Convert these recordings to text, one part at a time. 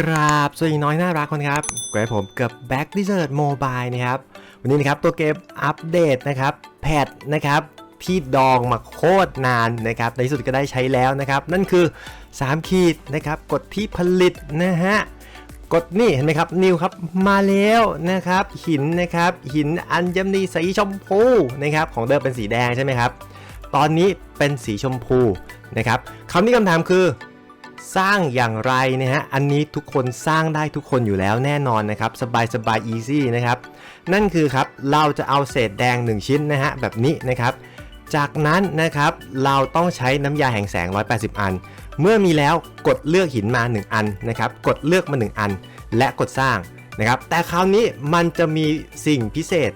กราบสวัสดีน้อยน่ารักคนครับกับผมกับ Back Desert Mobile นะครับ วันนี้นะครับตัวเกมอัปเดตนะครับแพทนะครับที่ดองมาโคตรนานนะครับในที่สุดก็ได้ใช้แล้วนะครับ นั่นคือ 3 ขีดนะครับกดที่ผลิตนะฮะกดนี่เห็นไหมครับนิวครับมาแล้วนะครับหินนะครับหินอัญมณีสีชมพูนะครับของเดิมเป็นสีแดงใช่ไหมครับตอนนี้เป็นสีชมพูนะครับคำนี้คำถามคือ สร้างอย่างไรนะฮะ อันนี้ทุกคนสร้างได้ทุกคนอยู่แล้วแน่นอนนะครับ สบายสบายอีซี่นะครับ นั่นคือครับ เราจะเอาเศษแดง 1 ชิ้นนะฮะ แบบนี้นะครับ จากนั้นนะครับ เราต้องใช้น้ำยาแห่งแสง 180 อัน เมื่อมีแล้วกดเลือกหินมา 1 อันนะครับ กดเลือกมา 1 อัน และกดสร้างนะครับ แต่คราวนี้มันจะมีสิ่งพิเศษ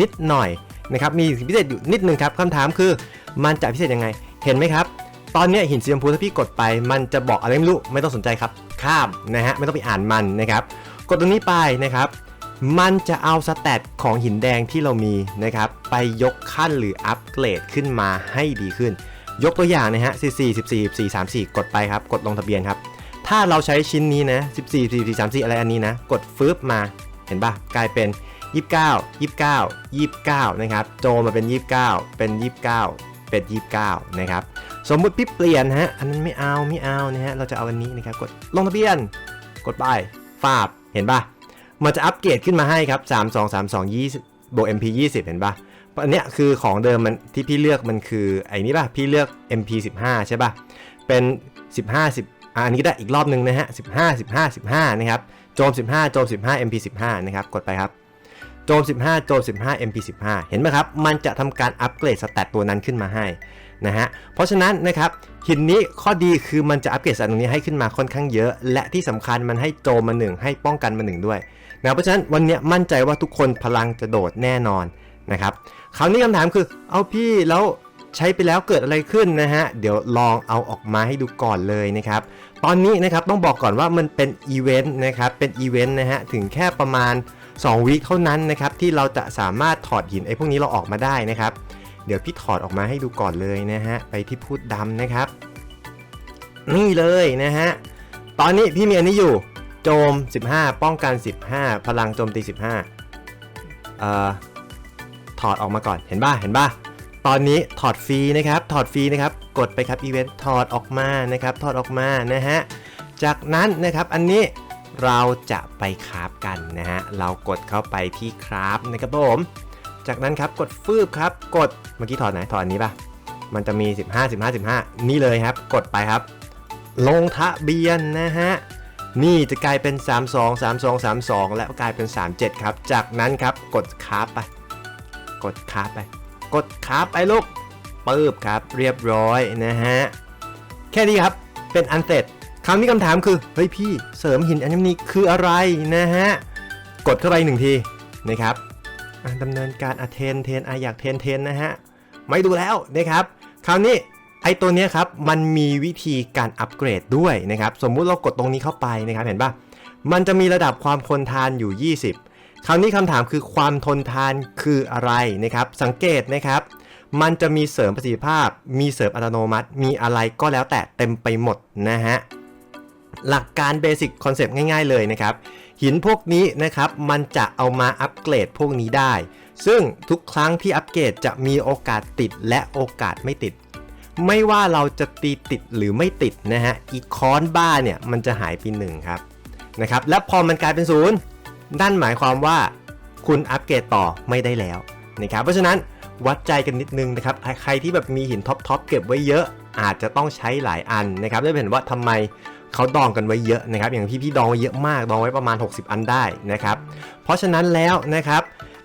นิดหน่อยนะครับ มีสิ่งพิเศษอยู่นิดนึงครับคำถามคือ มันจะพิเศษยังไง เห็นไหมครับ ตอนนี้หินสีชมพูถ้าพี่กดไป มันจะบอกอะไรไม่รู้ไม่ต้องสนใจครับ ข้ามนะฮะไม่ต้องไปอ่านมันนะครับ กดตรงนี้ไปนะครับมันจะเอาสแตทของหินแดงที่เรามีนะครับไปยกขั้นหรืออัปเกรดขึ้นมาให้ดีขึ้น ยกตัวอย่างนะฮะ14 14 14 34 กดไปครับ กดลงทะเบียนครับ ถ้าเราใช้ชิ้นนี้นะ14 14 34 อะไรอันนี้นะ กดฟืบมาเห็นปะกลายเป็น 29 29 29 นะครับ โจมาเป็น 29 เป็น 29 เป็น 29 นะครับ สมมุติพี่เปลี่ยนฮะ อันนั้นไม่เอาไม่เอานะฮะ เราจะเอาอันนี้นะครับ กดลงทะเบียน กดไปฟาบ เห็นปะมันจะอัปเกรดขึ้นมาให้ครับ 3 2 3 2 20บวก MP 20 เห็นปะอันเนี้ยคือของเดิมมันที่พี่เลือกมันคือไอ้นี้ปะพี่เลือก MP 15 ใช่ปะเป็น 15 10อันนี้ได้อีกรอบหนึ่งนะฮะ 15 15 15 นะครับ โจม 15 โจม 15 MP 15 นะครับ กดไปครับโจม 15 โจม 15 MP 15 เห็นไหมครับ มันจะทำการอัปเกรดสแตตตัวนั้นขึ้นมาให้ นะฮะ เพราะฉะนั้นนะครับหินนี้ข้อดีคือมันจะอัปเกรดสัตว์ตรงนี้ให้ขึ้นมาค่อนข้างเยอะ และที่สำคัญมันให้โจมมาหนึ่งให้ป้องกันมาหนึ่งด้วยนะเพราะฉะนั้นวันนี้มั่นใจว่าทุกคนพลังจะโดดแน่นอนนะครับคราวนี้คำถามคือเอาพี่แล้วใช้ไปแล้วเกิดอะไรขึ้นนะฮะ เดี๋ยวลองเอาออกมาให้ดูก่อนเลยนะครับ ตอนนี้นะครับต้องบอกก่อนว่ามันเป็นอีเวนต์นะครับ เป็นอีเวนต์นะฮะ ถึงแค่ประมาณ 2 วีคเท่านั้นนะครับ ที่เราจะสามารถถอดหินไอ้พวกนี้เราออกมาได้นะครับ เดี๋ยวพี่ถอดออกมาให้ดูก่อนเลยนะฮะ ไปที่พูดดำนะครับ นี่เลยนะฮะ ตอนนี้พี่มีอันนี้อยู่ โจม 15 ป้องกัน 15 พลังโจมตี 15เอ่อถอดออกมาก่อน เห็นป่ะ เห็นป่ะ ตอนนี้ถอดฟรีนะครับ ถอดฟรีนะครับ กดไปครับอีเวนต์ ถอดออกมานะครับ ถอดออกมานะฮะ จากนั้นนะครับอันนี้เราจะไปคราฟกันนะฮะ เรากดเข้าไปที่คราฟนะครับผม จากนั้นครับกดฟืบครับ กดเมื่อกี้ถอดไหนถอดอันนี้ปะมันจะมี 15 15 15 นี่เลยครับ กดไปครับ ลงทะเบียนนะฮะนี่จะกลายเป็น 32 32 32 และกลายเป็น 37 ครับ จากนั้นครับกดคาร์ไป กดคาร์ไป กดคาร์ไปลูกปืบครับ เรียบร้อยนะฮะ แค่นี้ครับ เป็นอันเสร็จคำนี้คำถามคือ เฮ้ยพี่เสริมหินอัญมณีคืออะไรนะฮะ กดเข้าไปหนึ่งทีนะครับ ดำเนินการอเทนเทนออยากเทนเทนนะฮะ ไม่ดูแล้วนะครับ คราวนี้ไอตัวเนี้ยครับ มันมีวิธีการอัปเกรดด้วยนะครับ สมมุติเรากดตรงนี้เข้าไปนะครับ เห็นปะมันจะมีระดับความทนทานอยู่ 20 คราวนี้คำถามคือความทนทานคืออะไรนะครับ สังเกตนะครับ มันจะมีเสริมประสิทธิภาพ มีเสริมอัตโนมัติ มีอะไรก็แล้วแต่เต็มไปหมดนะฮะ หลักการเบสิกคอนเซปต์ง่ายๆเลยนะครับ หินพวกนี้นะครับมันจะเอามาอัปเกรดพวกนี้ได้ ซึ่งทุกครั้งที่อัปเกรดจะมีโอกาสติดและโอกาสไม่ติด ไม่ว่าเราจะตีติดหรือไม่ติดนะฮะอีคอนบ้าเนี่ยมันจะหายไปหนึ่งครับนะครับและพอมันกลายเป็นศูนย์นั่นหมายความว่าคุณอัปเกรดต่อไม่ได้แล้วนะครับเพราะฉะนั้นวัดใจกันนิดนึงนะครับใครที่แบบมีหินท็อปทอปเก็บไว้เยอะ อาจจะต้องใช้หลายอันนะครับได้เห็นว่าทำไมเขาดองกันไว้เยอะนะครับ อย่างพี่พี่ดองไว้เยอะมาก ดองไว้ประมาณ 60 อันได้นะครับ เพราะฉะนั้นแล้วนะครับ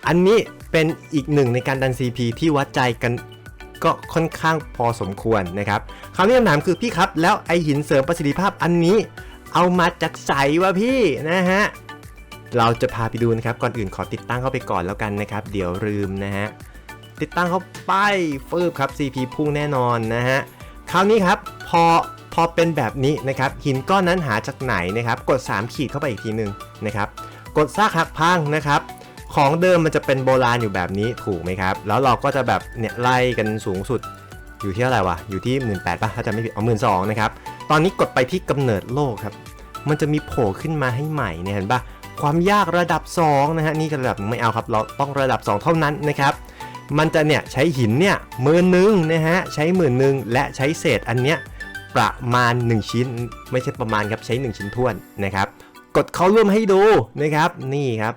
อันนี้เป็นอีกหนึ่งในการดัน CP ที่วัดใจกันก็ค่อนข้างพอสมควรนะครับคราวนี้คำถามคือพี่ครับ แล้วไอหินเสริมประสิทธิภาพอันนี้ เอามาจากใสวะพี่นะฮะเราจะพาไปดูนะครับ ก่อนอื่นขอติดตั้งเข้าไปก่อนแล้วกันนะครับ เดี๋ยวลืมนะฮะติดตั้งเข้าไปฟืบครับ CP พุ่งแน่นอนนะฮะ คราวนี้ครับพอพอเป็นแบบนี้นะครับหินก้อนนั้นหาจากไหนนะครับ กด 3 ขีดเข้าไปอีกทีหนึ่งนะครับ กดซากหักพังนะครับ ของเดิมมันจะเป็นโบราณอยู่แบบนี้ถูกไหมครับ แล้วเราก็จะแบบเนี่ยไล่กันสูงสุดอยู่ที่เท่าไรวะอยู่ที่ 1 8 0 0ป่ะถ้าจะไม่ผิดเอาหมื่นสองนะครับตอนนี้กดไปที่กำเนิดโลกครับ มันจะมีโผล่ขึ้นมาให้ใหม่เนี่ยเห็นปะความยากระดับ2นะฮะนี่ระดับไม่เอาครับเราต้องระดับ 2 เท่านั้นนะครับ มันจะเนี่ยใช้หินเนี่ยหมื่นหนึ่งนะฮะใช้หมื่นหนึ่งและใช้เศษอันเนี้ยประมาณ 1 ชิ้น ไม่ใช่ประมาณครับใช้ 1 ชิ้นท้วนนะครับ กดเข้าร่วมให้ดูนะครับนี่ครับ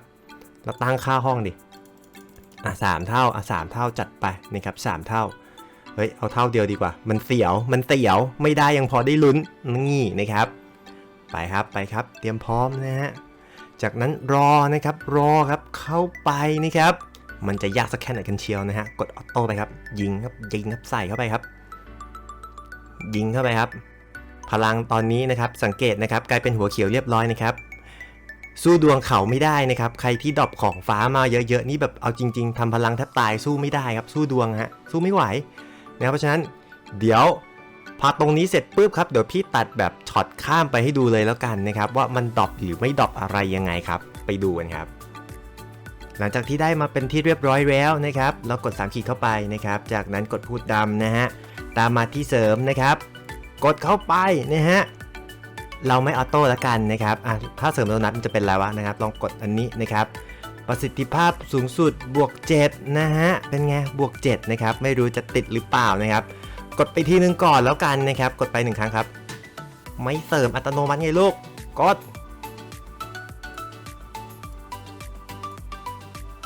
เราตั้งค่าห้องดิอะสามเท่าอะสามเท่าจัดไปนะครับสามเท่าเฮ้ยเอาเท่าเดียวดีกว่า มันเสียวมันเตียวไม่ได้ยังพอได้ลุ้นนี่นะครับ ไปครับไปครับ เตรียมพร้อมนะฮะจากนั้นรอนะครับรอครับเข้าไปนะครับ มันจะยากสักแค่ไหนกันเชียวนะฮะ กดออโต้ไปครับ ยิงครับยิงครับใส่เข้าไปครับ ยิงเข้าไปครับ พลังตอนนี้นะครับสังเกตนะครับ กลายเป็นหัวเขียวเรียบร้อยนะครับสู้ดวงเขาไม่ได้นะครับ ใครที่ดรอปของฟ้ามาเยอะๆนี่แบบเอาจริง ๆทำพลังแทบตายสู้ไม่ได้ครับ สู้ดวงฮะสู้ไม่ไหวนะครับเพราะฉะนั้นเดี๋ยวพอตรงนี้เสร็จปุ๊บครับเดี๋ยวพี่ตัดแบบช็อตข้ามไปให้ดูเลยแล้วกันนะครับ ว่ามันดรอปหรือไม่ดรอปอะไรยังไงครับ ไปดูกันครับ หลังจากที่ได้มาเป็นที่เรียบร้อยแล้วนะครับ เรากด3ขีดเข้าไปนะครับ จากนั้นกดพูดดำนะฮะ ตามมาที่เสริมนะครับ กดเข้าไปนะฮะ เราไม่ออโต้ล้วกันนะครับอะถ้าเสริมโดนัทมันจะเป็นอะไรวะนะครับ ลองกดอันนี้นะครับประสิทธิภาพสูงสุดบวก 7 นะฮะ เป็นไง บวก 7 นะครับ ไม่รู้จะติดหรือเปล่านะครับ กดไปทีนึงก่อนแล้วกันนะครับ กดไปหนึ่งครั้งครับ ไม่เสริมอัตโนมัติไงลูก กด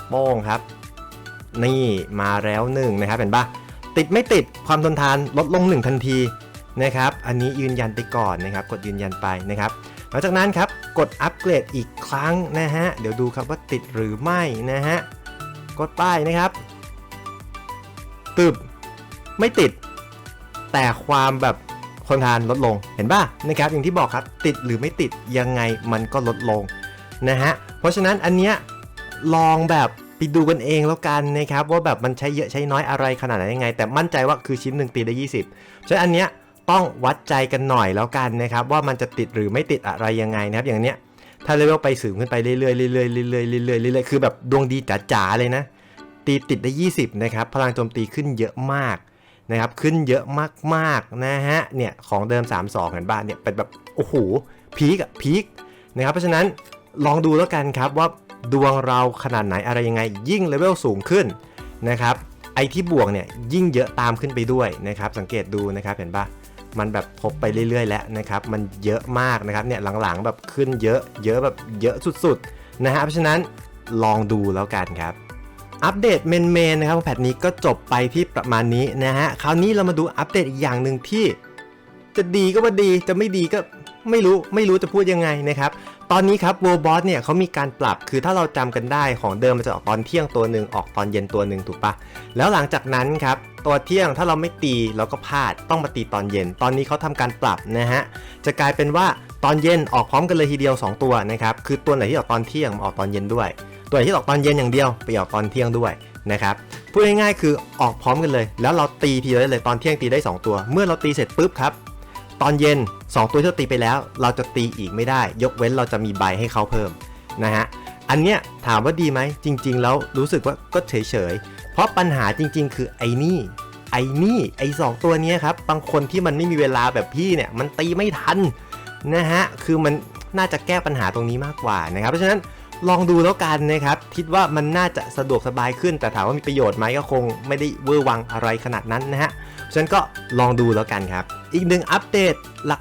โป้งครับ นี่มาแล้วหนึ่งนะครับเห็นปะติดไม่ติดความทนทานลดลง1ทันทีนะครับ อันนี้ยืนยันไปก่อนนะครับ กดยืนยันไปนะครับ หลังจากนั้นครับกดอัปเกรดอีกครั้งนะฮะ เดี๋ยวดูครับว่าติดหรือไม่นะฮะ กดป้ายนะครับ ตึบ ไม่ติด แต่ความแบบทนทานลดลง เห็นป่ะนะครับ อย่างที่บอกครับ ติดหรือไม่ติดยังไงมันก็ลดลงนะฮะ เพราะฉะนั้นอันเนี้ย ลองแบบไปดูกันเองแล้วกันนะครับว่าแบบมันใช้เยอะใช้น้อยอะไรขนาดไหนยังไง แต่มั่นใจว่าคือชิ้นหนึ่งตีได้ 20ฉะนั้นอันเนี้ยต้องวัดใจกันหน่อยแล้วกันนะครับว่ามันจะติดหรือไม่ติดอะไรยังไงนะครับอย่างเนี้ยถ้าเลเวลไปสูงขึ้นไปเรื่อยๆเรื่อยๆเรื่อยๆเรื่อยๆเรื่อยๆเรื่อยคือแบบดวงดีจ๋าๆเลยนะ ตีติดได้ 20นะครับพลังโจมตีขึ้นเยอะมากนะครับขึ้นเยอะมากๆนะฮะเนี่ยของเดิม 3-2เห็นบ้านเนี่ยเป็นแบบโอ้โหพีกอะพีกนะครับเพราะฉะนั้นลองดูแล้วกันครับว่า ดวงเราขนาดไหนอะไรยังไง ยิ่งเลเวลสูงขึ้นนะครับไอที่บวกเนี่ยยิ่งเยอะตามขึ้นไปด้วยนะครับสังเกตดูนะครับเห็นปะมันแบบทบไปเรื่อย ๆ แล้วนะครับมันเยอะมากนะครับเนี่ยหลังๆแบบขึ้นเยอะเยอะแบบเยอะสุดๆนะฮะเพราะฉะนั้นลองดูแล้วกันครับอัปเดตเมนเมนนะครับแพทนี้ก็จบไปที่ประมาณนี้นะฮะคราวนี้เรามาดูอัปเดตอีกอย่างหนึ่งที่ จะดีก็ว่าดีจะไม่ดีก็ไม่รู้ไม่รู้จะพูดยังไงนะครับ ตอนนี้ครับ World Boss เนี่ยเขามีการปรับคือถ้าเราจำกันได้ของเดิมมันจะออกตอนเที่ยงตัวหนึ่งออกตอนเย็นตัวหนึ่งถูกปะแล้วหลังจากนั้นครับตัวเที่ยงถ้าเราไม่ตีเราก็พลาดต้องมาตีตอนเย็น ตอนนี้เขาทำการปรับนะฮะจะกลายเป็นว่าตอนเย็นออกพร้อมกันเลยทีเดียว 2 ตัวนะครับคือตัวไหนที่ออกตอนเที่ยงมาออกตอนเย็นด้วย ตัวไหนที่ออกตอนเย็นอย่างเดียวไปออกตอนเที่ยงด้วยนะครับพูดง่ายๆคือออกพร้อมกันเลย แล้วเราตีทีเดียวได้เลยตอนเที่ยงตีได้ 2 ตัว เมื่อเราตีเสร็จปุ๊บครับ ตอนเย็น 2 ตัวที่เราตีไปแล้ว เราจะตีอีกไม่ได้ ยกเว้นเราจะมีใบให้เขาเพิ่มนะฮะอันเนี้ยถามว่าดีไหมจริง ๆ แล้วรู้สึกว่าก็เฉยๆ เพราะปัญหาจริง ๆ คือไอ้นี่ไอ้นี่ไอ้สองตัวเนี้ยครับบางคนที่มันไม่มีเวลาแบบพี่เนี่ยมันตีไม่ทันนะฮะคือมันน่าจะแก้ปัญหาตรงนี้มากกว่านะครับเพราะฉะนั้น ลองดูแล้วกันนะครับ คิดว่ามันน่าจะสะดวกสบายขึ้น แต่ถามว่ามีประโยชน์ไหมก็คงไม่ได้เวอร์วังอะไรขนาดนั้นนะฮะฉะนั้นก็ลองดูแล้วกันครับ อีกหนึ่งอัปเดต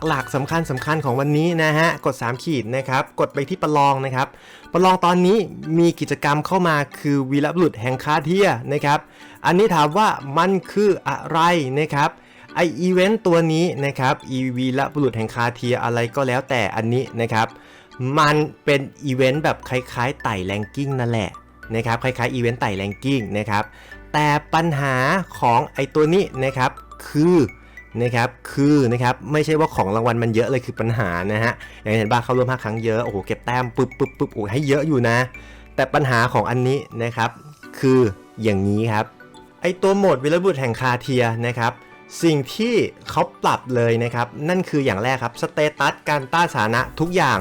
หลักๆสำคัญสำคัญของวันนี้นะฮะ กด 3 ขีดนะครับ กดไปที่ประลองนะครับ ประลองตอนนี้มีกิจกรรมเข้ามาคือวีรบุรุษแห่งคาเทียนะครับ อันนี้ถามว่ามันคืออะไรนะครับไออีเวนต์ตัวนี้นะครับอีวีรบุรุษแห่งคาเทียอะไรก็แล้วแต่อันนี้นะครับ มันเป็นอีเวนต์แบบคล้ายๆไต่แรงกิ้งนั่นแหละนะครับคล้ายๆอีเวนต์ไต่แรงกิ้งนะครับแต่ปัญหาของไอตัวนี้นะครับคือนะครับคือนะครับไม่ใช่ว่าของรางวัลมันเยอะเลยคือปัญหานะฮะอย่างเห็นบ้าเข้าร่วม5ครั้งเยอะโอ้โหเก็บแต้มปึ๊บปึ๊บปึ๊บโอ้ให้เยอะอยู่นะ แต่ปัญหาของอันนี้นะครับคืออย่างนี้ครับไอตัวโหมดวิลบุตรแห่งคาเทียนะครับสิ่งที่เขาปรับเลยนะครับ นั่นคืออย่างแรกครับสเตตัสการต้านสาธาระทุกอย่าง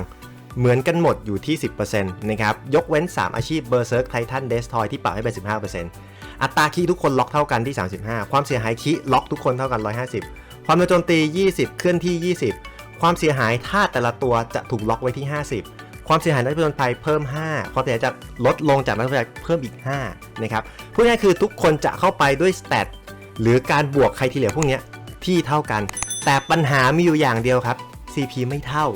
เหมือนกันหมดอยู่ที่ 10%นะครับ ยกเว้น 3 อาชีพเบอร์เซิร์กไททันเดสทอยที่ปรับให้เป็น 15%อัตราคีทุกคนล็อกเท่ากันที่ 35 ความเสียหายคีล็อกทุกคนเท่ากัน 150 ความโจมตี 20 เคลื่อนที่ 20 ความเสียหายถ้าแต่ละตัวจะถูกล็อกไว้ที่ 50 ความเสียหายนักผจญภัยเพิ่ม 5 ความเสียหายจะลดลงจากนักผจญภัยเพิ่มอีก5นะครับพูดง่ายคือทุกคนจะเข้าไปด้วยสเตตหรือการบวกใครที่เหลือพวกนี้ที่เท่ากัน แต่ปัญหามีอยู่อย่างเดียวครับ CP ไม่เท่า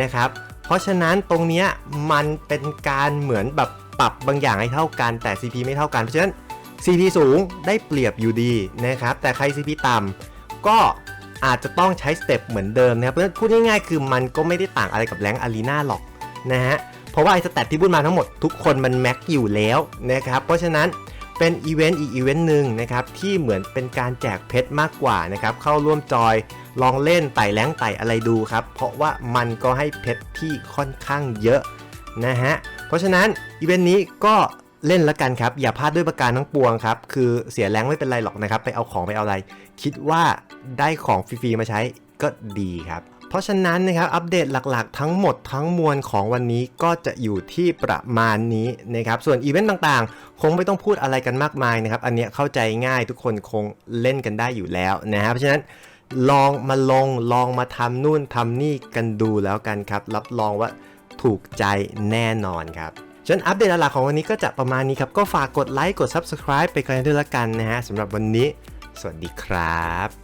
นะครับ เพราะฉะนั้นตรงนี้มันเป็นการเหมือนแบบปรับบางอย่างให้เท่ากันแต่ CP ไม่เท่ากัน เพราะฉะนั้น CP สูงได้เปรียบอยู่ดีนะครับแต่ใคร CP ต่ำก็อาจจะต้องใช้สเต็ปเหมือนเดิมนะครับเพราะฉะนั้นพูดง่ายๆคือมันก็ไม่ได้ต่างอะไรกับแรงอารีนาหรอกนะฮะเพราะว่าไอ้สเตตที่พูดมาทั้งหมดทุกคนมันแม็กอยู่แล้วนะครับเพราะฉะนั้น เป็นอีเวนต์อีกอีเวนต์หนึ่งนะครับที่เหมือนเป็นการแจกเพชรมากกว่านะครับเข้าร่วมจอยลองเล่นไต่แรงไต่อะไรดูครับเพราะว่ามันก็ให้เพชรที่ค่อนข้างเยอะนะฮะเพราะฉะนั้นอีเวนต์นี้ก็เล่นแล้วกันครับ อย่าพลาดด้วยประการทั้งปวงครับ คือเสียแรงไม่เป็นไรหรอกนะครับ ไปเอาของไปเอาอะไร คิดว่าได้ของฟรีๆมาใช้ก็ดีครับ ราะฉะนั้นนะครับอัปเดตหลักๆ ทั้งหมดทั้งมวลของวันนี้ก็จะอยู่ที่ประมาณนี้นะครับส่วนอีเวนต์ต่างๆ คงไม่ต้องพูดอะไรกันมากมายนะครับอันเนี้ยเข้าใจง่ายทุกคนคงเล่นกันได้อยู่แล้วนะครับเพราะฉะนั้นลองมาลงลองมาทำนู่นทำนี่กันดูแล้วกันครับ รับรองว่าถูกใจแน่นอนครับฉะนั้นอัปเดตหลักๆของวันนี้ก็จะประมาณนี้ครับ ก็ฝากกดไลค์กด Subscribe ไปกันด้วยละกันนะฮะสำหรับวันนี้ สวัสดีครับ